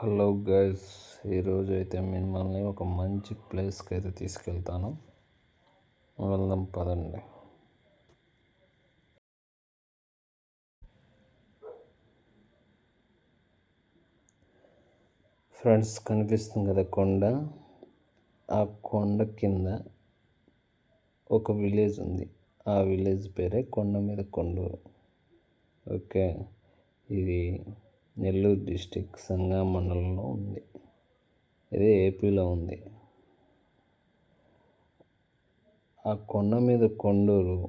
Hello guys ఈరోజు అయితే మిమ్మల్ని ఒక మంచి ప్లేస్కి అయితే తీసుకెళ్తాను. వెళ్దాం పదండి. ఫ్రెండ్స్ కనిపిస్తుంది కదా కొండ. ఆ కొండ కింద ఒక విలేజ్ ఉంది. ఆ విలేజ్ పేరే కొండ మీద కొండూరు. ఓకే ఇది నెల్లూరు డిస్టిక్ సంగా మండలంలో ఉంది. ఇది ఏపీలో ఉంది. ఆ కొండ మీద కొండూరు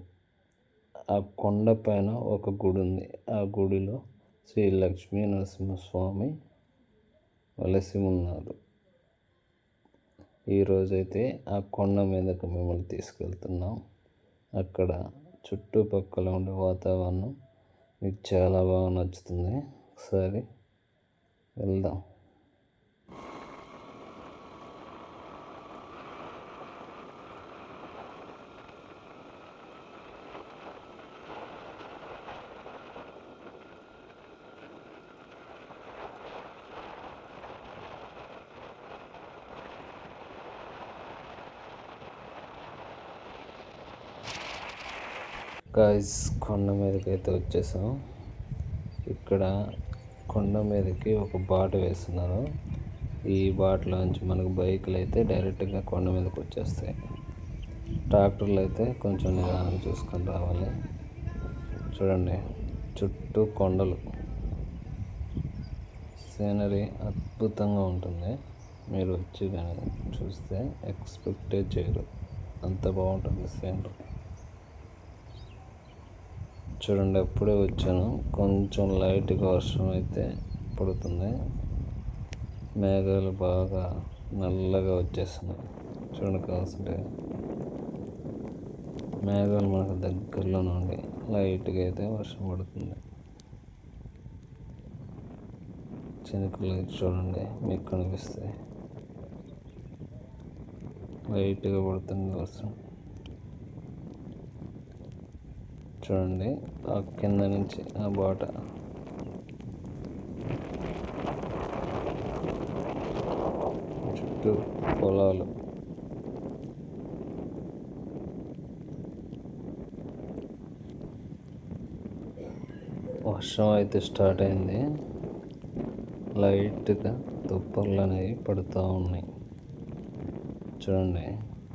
ఆ కొండ పైన ఒక గుడి ఉంది. ఆ గుడిలో శ్రీ లక్ష్మీ నరసింహస్వామి వలసి ఉన్నారు. ఈరోజైతే ఆ కొండ మీదకు మిమ్మల్ని తీసుకెళ్తున్నాం. అక్కడ చుట్టుపక్కల ఉండే వాతావరణం మీకు చాలా బాగా నచ్చుతుంది. ఒకసారి వెళ్దాం. గాయస్ కొండ మీదకి అయితే వచ్చేసాం. ఇక్కడ కొండ మీదకి ఒక బాట వేస్తున్నారు ఈ బాటలోంచి మనకు బైకులు అయితే డైరెక్ట్గా కొండ మీదకి వచ్చేస్తాయి. ట్రాక్టర్లు అయితే కొంచెం నిదానం చూసుకొని రావాలి. చూడండి చుట్టూ కొండలు. సీనరీ అద్భుతంగా ఉంటుంది. మీరు వచ్చి కానీ చూస్తే ఎక్స్పెక్టే చేయరు. అంత బాగుంటుంది సీనరీ. చూడండి అప్పుడే వచ్చాను. కొంచెం లైట్గా వర్షం అయితే పడుతుంది. మేఘాలు బాగా నల్లగా వచ్చేస్తున్నాయి. చూడండి కావాల్సింటే మేఘాలు మనకు దగ్గరలో నుండి లైట్గా అయితే వర్షం పడుతుంది. చినుకులు చూడండి మీకు కనిపిస్తాయి. లైట్గా పడుతుంది వర్షం. చూడండి. ఆ కింద నుంచి ఆ బాట. చుట్టూ పొలాలు. వర్షం అయితే స్టార్ట్ అయింది. లైట్గా తుప్పర్లు అనేవి పడుతూ ఉన్నాయి. చూడండి.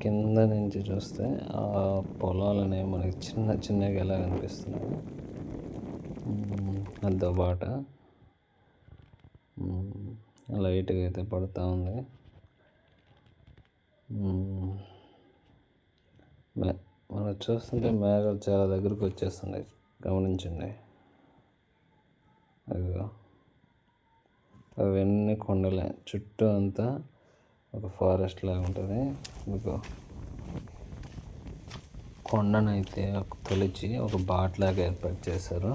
కింద నుంచి చూస్తే ఆ పొలాలు అనేవి మనకి చిన్న చిన్నగా ఎలా కనిపిస్తున్నాయి అదో బాట. లైట్గా అయితే పడుతూ ఉంది. మనం చూస్తుంటే మేఘాలు చాలా దగ్గరకు వచ్చేస్తున్నాయి. గమనించండి. అదిగో. అవన్నీ కొండలే. చుట్టూ అంతా ఒక ఫారెస్ట్ లాగా ఉంటుంది. మీకు కొండనైతే తొలిచి ఒక బాట్ లాగా ఏర్పాటు చేశారు.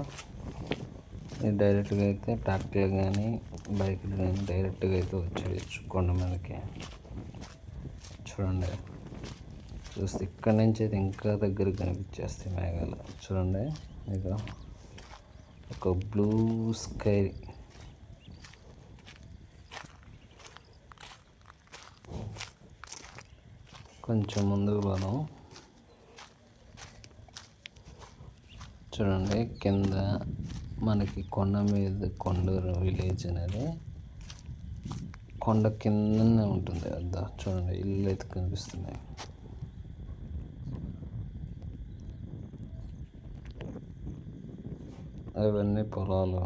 డైరెక్ట్గా అయితే ట్రాక్టర్లు కానీ బైక్లు కానీ డైరెక్ట్గా అయితే వచ్చేయచ్చు కొండ మీదకి. చూడండి. చూస్తే ఇక్కడ నుంచి అయితే ఇంకా దగ్గర కనిపించేస్తాయి మేఘాలు. చూడండి. మీకు ఒక బ్లూ స్కై కొంచెం ముందుకు పోదాం చూడండి కింద మనకి కొండ మీద కొండూరు విలేజ్ అనేది కొండ కిందనే ఉంటుంది అద్దా చూడండి ఇల్లు అయితే కనిపిస్తున్నాయి. అవన్నీ పొలాలు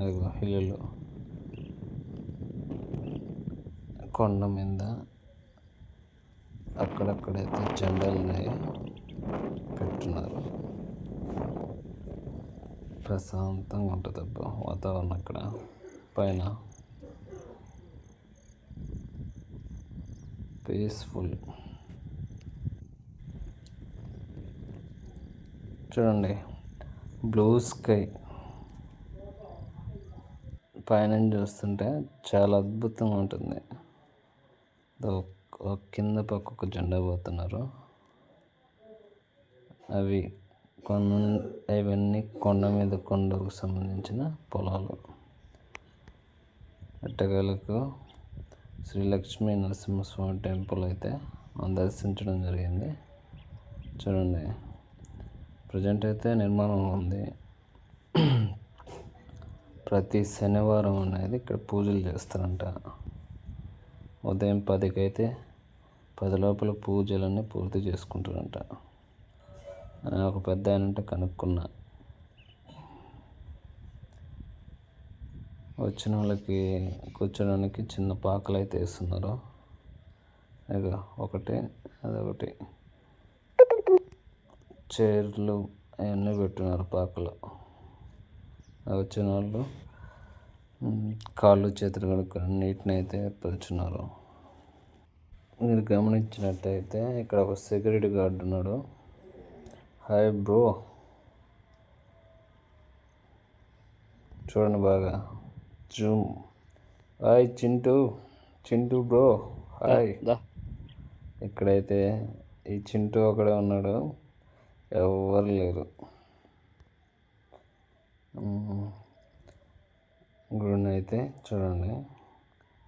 అవి ఇల్లులు. కొండ మీద అక్కడక్కడైతే జెండాలని పెట్టున్నారు. ప్రశాంతంగా ఉంటుంది అబ్బా వాతావరణం అక్కడ. పైన పీస్ఫుల్ చూడండి బ్లూ స్కై పైన చూస్తుంటే చాలా అద్భుతంగా ఉంటుంది. కింద పక్కకు జెండా పోతున్నారు. అవి కొండ అవన్నీ కొండ మీద కొండకు సంబంధించిన పొలాలు. ఎట్టకేలకు శ్రీ లక్ష్మీ నరసింహస్వామి టెంపుల్ అయితే మనం దర్శించడం జరిగింది. చూడండి. ప్రజెంట్ అయితే నిర్మాణం ఉంది. ప్రతి శనివారం అనేది ఇక్కడ పూజలు చేస్తారంట. ఉదయం పదికైతే పది లోపల పూజలన్నీ పూర్తి చేసుకుంటారంట. ఒక పెద్ద ఆయన కనుక్కున్నా. వచ్చిన వాళ్ళకి కూర్చోడానికి చిన్న పాకలు అయితే వేస్తున్నారు. ఇక ఒకటి అదొకటి. చైర్లు అవన్నీ పెట్టున్నారు పాకలు. వచ్చిన వాళ్ళు కాళ్ళు చేతులు కడుక్కొని నీటిని అయితే ఏర్పరుచున్నారు మీరు గమనించినట్టయితే ఇక్కడ ఒక సెక్యూరిటీ గార్డ్ ఉన్నాడు. Hi bro. చూడండి బాగా. Zoom. Hi Chintu. Chintu bro hi. ఇక్కడైతే ఈ చింటూ ఒకడే ఉన్నాడు. ఎవరు లేరు. గుడిని అయితే చూడండి.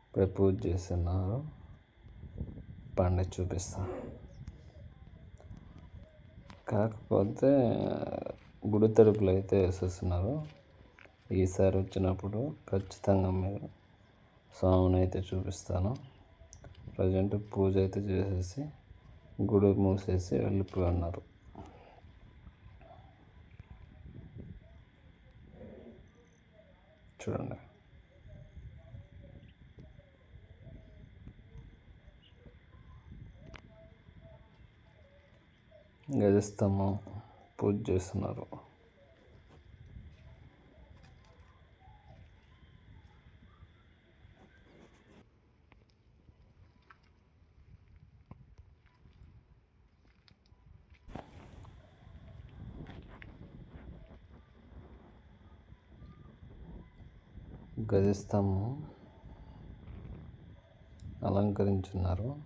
ఇప్పుడు పూజ చేస్తున్నారు. పండుగ చూపిస్తాను కాకపోతే గుడి తలుపులు అయితే వేసేస్తున్నారు. ఈసారి వచ్చినప్పుడు ఖచ్చితంగా మీరు స్వామిని అయితే చూపిస్తాను. ప్రజెంట్ పూజ అయితే చేసేసి గుడి మూసేసి వెళ్ళిపోయి ఉన్నారు చూడండి. గజస్తంభం పూజ చేస్తున్నారు. గజస్తంభం అలంకరించున్నారు.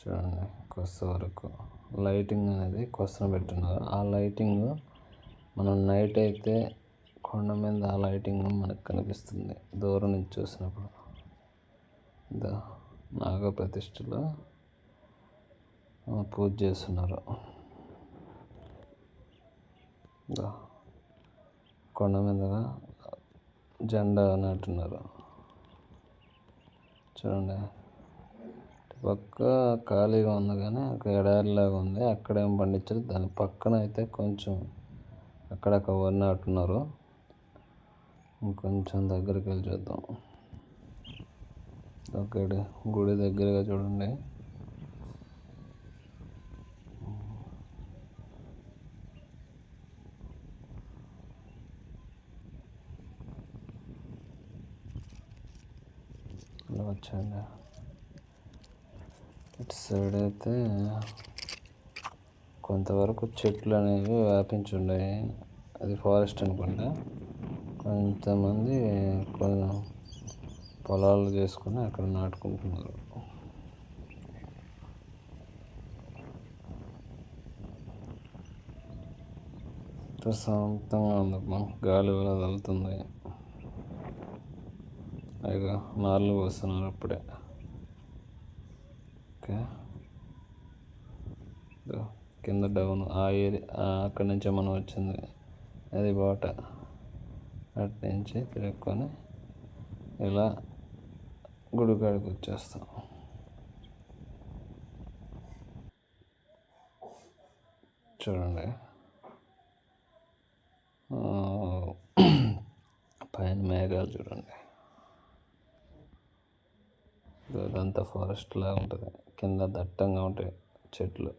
చూడండి కొస్త వరకు. లైటింగ్ అనేది కొసన పెట్టున్నారు. ఆ లైటింగ్ మనం నైట్ అయితే కొండ మీద ఆ లైటింగ్ మనకు కనిపిస్తుంది. దూరం నుంచి చూసినప్పుడు. నాగ ప్రతిష్టలో పూజ చేస్తున్నారు. కొండ మీదగా జెండా నాటున్నారు. చూడండి. పక్క ఖాళీగా ఉంది కానీ ఒక ఎడారిలాగా ఉంది. అక్కడేం పండించారు. దాని పక్కన అయితే కొంచెం అక్కడక్కడ వరి నాటున్నారు కొంచెం దగ్గరికి వెళ్ళి చూద్దాం. ఒకటి గుడి దగ్గరగా చూడండి. ఇలా వచ్చండి ఇటు సైడ్ అయితే కొంతవరకు చెట్లు అనేవి వ్యాపించి ఉన్నాయి అది ఫారెస్ట్ అనుకుంటా. కొంతమంది కొన్ని పొలాలు చేసుకుని అక్కడ నాటుకుంటున్నారు. ప్రశాంతంగా ఉంది గాలి కూడా తగులుతుంది. ఇక నార్లు పోస్తున్నారు అప్పుడే. ఓకే. కింద డౌన్ ఆ ఏరియా అక్కడి నుంచే మనం వచ్చింది. అది బాట. అటు నుంచి తిరుక్కొని ఇలా గుడికాడికి వచ్చేస్తాం. చూడండి. పైన మేఘాలు చూడండి. ఇదంతా ఫారెస్ట్ లాగా ఉంటుంది. కింద దట్టంగా ఉంటాయి చెట్లు.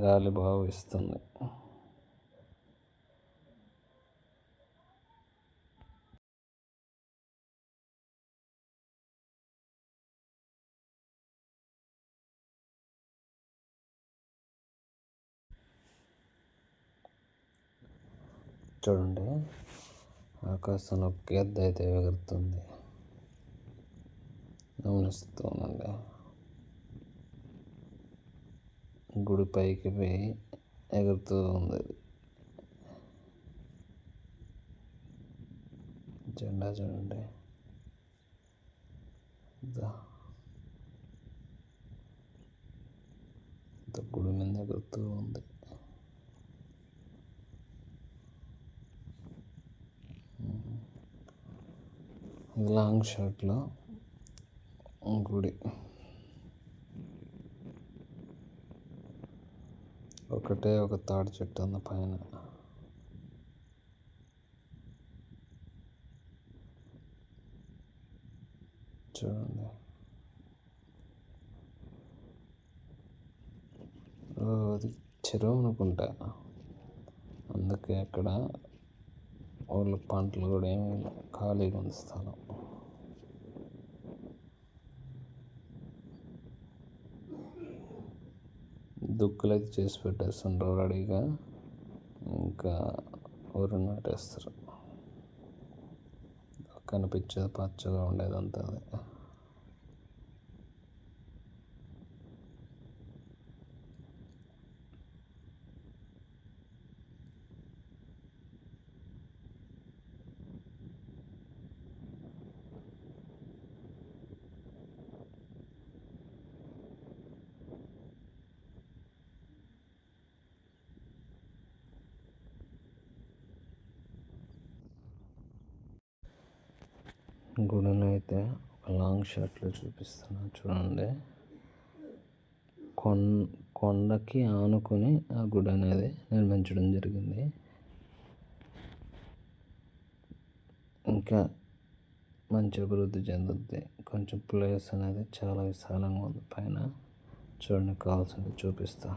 గాలి బాగా ఇస్తుంది చూడండి. ఆకాశంలో ఒక గద్ద అయితే ఎగురుతుంది. గమనిస్తూ ఉండండి గుడి పైకి పోయి ఎగురుతూ ఉంది. జెండా చూడండి. గుడి మీద ఎగురుతూ ఉంది. లాంగ్ షర్ట్లో గుడి. ఒకటే ఒక తాడి చెట్టు ఉంది పైన. చూడండి. అది చెరువు అనుకుంటా. అందుకే అక్కడ వాళ్ళ పంటలు కూడా ఏమి ఖాళీగా ఉంది స్థలం. దుక్కులు అయితే చేసి పెట్టేస్తుండ్రు రెడీగా. ఇంకా ఊరు నాటేస్తారు కనిపించేది పచ్చగా ఉండేదంతా అది. గుడిని అయితే ఒక లాంగ్ షాట్లో చూపిస్తున్నా చూడండి. కొన్ కొండకి ఆనుకొని ఆ గుడి అనేది నిర్మించడం జరిగింది. ఇంకా మంచి అభివృద్ధి చెందుద్ది. కొంచెం ప్లేస్ అనేది చాలా విశాలంగా ఉంది పైన. చూడండి కావాల్సింది చూపిస్తా.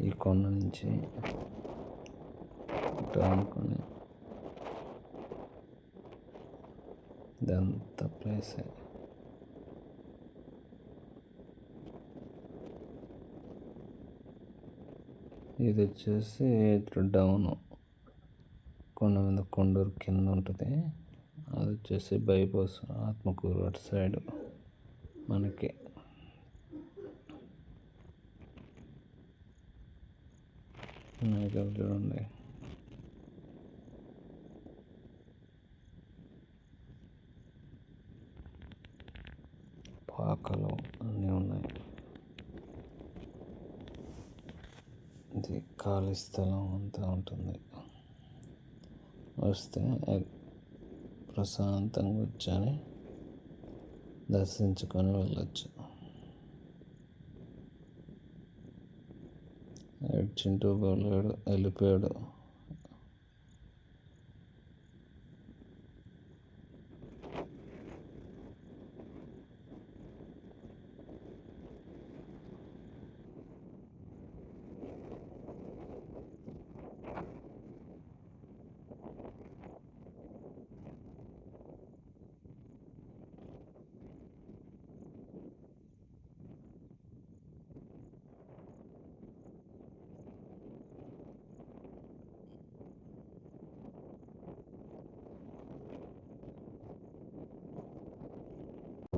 ఈ కొండ నుంచి ఆనుకొని అనుకొని ఇదంతా ప్లేసే ఇది వచ్చేసి ఇట్లా డౌన్ కొండ మీద కొండూరు కింద ఉంటుంది. అది వచ్చేసి బైపాస్ ఆత్మకూరు అటు సైడ్ మనకి. చూడండి. పాకలు అన్నీ ఉన్నాయి. ఇది ఖాళీ స్థలం అంతా ఉంటుంది. వస్తే ప్రశాంతంగా వచ్చని దర్శించుకొని వెళ్ళచ్చు. చింటూ పోలేడు వెళ్ళిపోయాడు.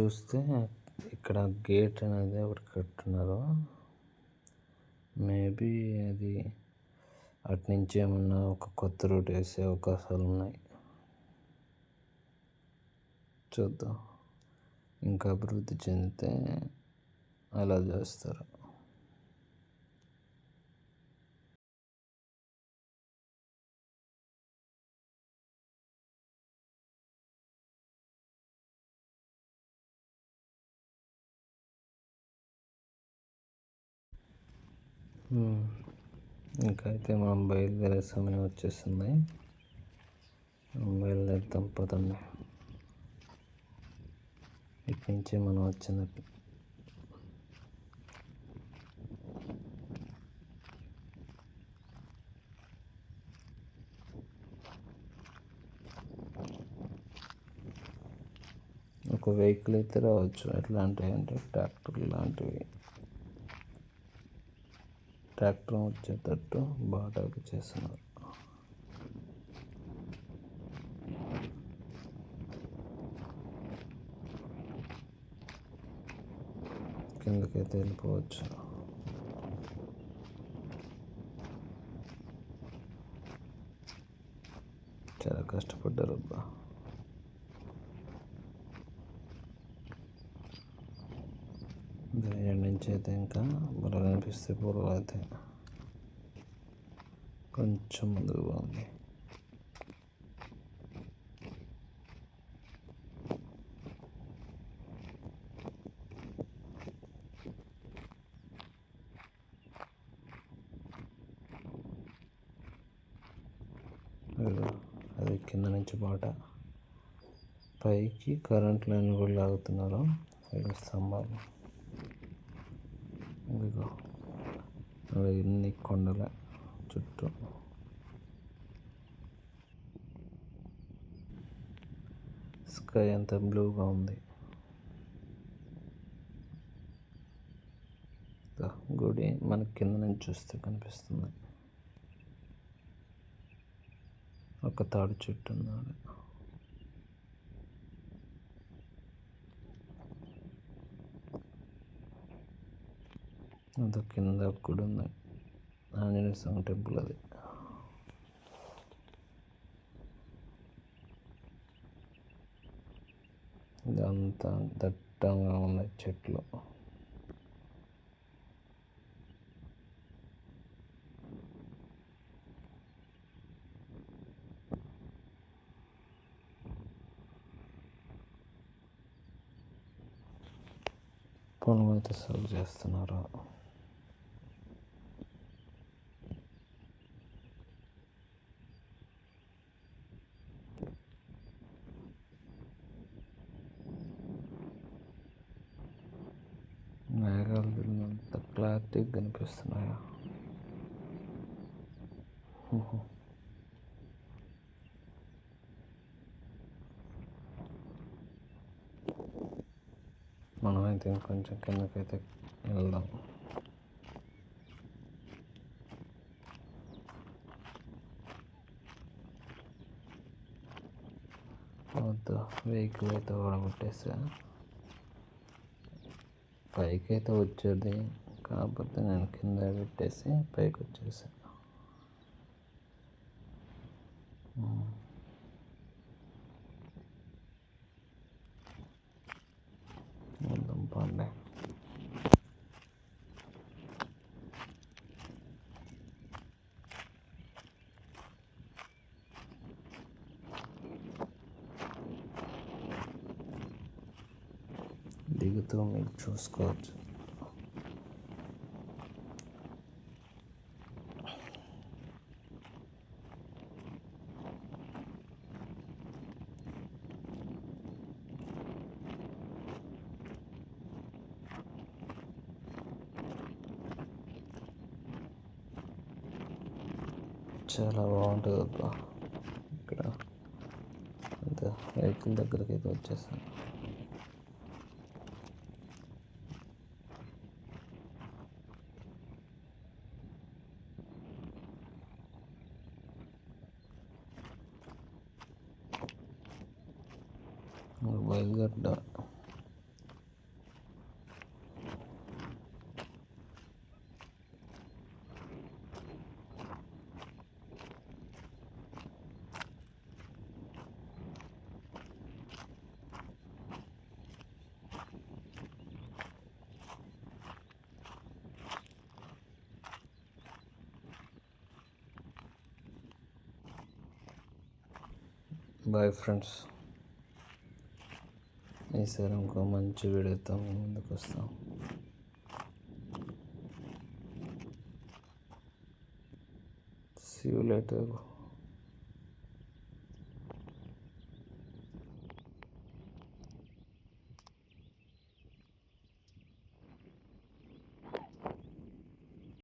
చూస్తే ఇక్కడ గేట్ అనేది ఒకటి కట్టున్నారు మేబీ అది అటు నుంచి ఏమన్నా ఒక కొత్త రూట్ వేసే అవకాశాలు ఉన్నాయి. చూద్దాం. ఇంకా అభివృద్ధి చెందితే అలా చేస్తారు? ఇంకా అయితే మనం బయలుదేరే సమయం వచ్చేసింది బయలుదేరుతాం పదండి. ఇక్కడి నుంచి మనం వచ్చిన ఒక వెహికల్ అయితే రావచ్చు. ఎట్లాంటివి అంటే ట్రాక్టర్ లాంటివి. ట్రాక్టర్ వచ్చేటట్టు బాటాకు చేస్తున్నారు. కిందకైతే వెళ్ళిపోవచ్చు. చాలా కష్టపడ్డారు అబ్బా దాని నుంచి అయితే ఇంకా బాగా అనిపిస్తే పూర్వం అయితే కొంచెం ముందుకు బాగుంది అది కింద నుంచి బాట. పైకి కరెంట్ లైన్ కూడా లాగుతున్నారు. ఐదు స్తంభాలు. ఇదిగో. ఇన్ని కొండల చుట్టూ. స్కై అంత బ్లూగా ఉంది. గుడి మన కింద నుంచి చూస్తే కనిపిస్తుంది. ఒక తాడు చెట్టు ఉన్నాడు అది కింద గుడి ఉంది. ఆంజనేయ స్వామి టెంపుల్ అది. ఇదంతా దట్టంగా ఉన్నాయి చెట్లు. పొలం అయితే సర్వ్ చేస్తున్నారు? మేఘాలు తిరిగినంత క్లారిటీగా కనిపిస్తున్నాయా? మనమైతే ఇంకొంచెం కిందకైతే వెళ్దాం. వద్దు వెహికల్ అయితే ఓడగొట్టేసా. పైకి అయితే వచ్చేది కాకపోతే నేను కింద పెట్టేసి పైకి వచ్చేసాను వెళ్దాం పండే దిగుతూ మీరు చూసుకోవచ్చు చాలా బాగుంటుంది అబ్బా ఇక్కడ అంత వెహికల్ దగ్గరికి అయితే వచ్చేసాను బాయ్ ఫ్రెండ్స్ ఈసారి ఇంకో మంచి వీడియోతో ముందుకు వస్తాం సీ లేటర్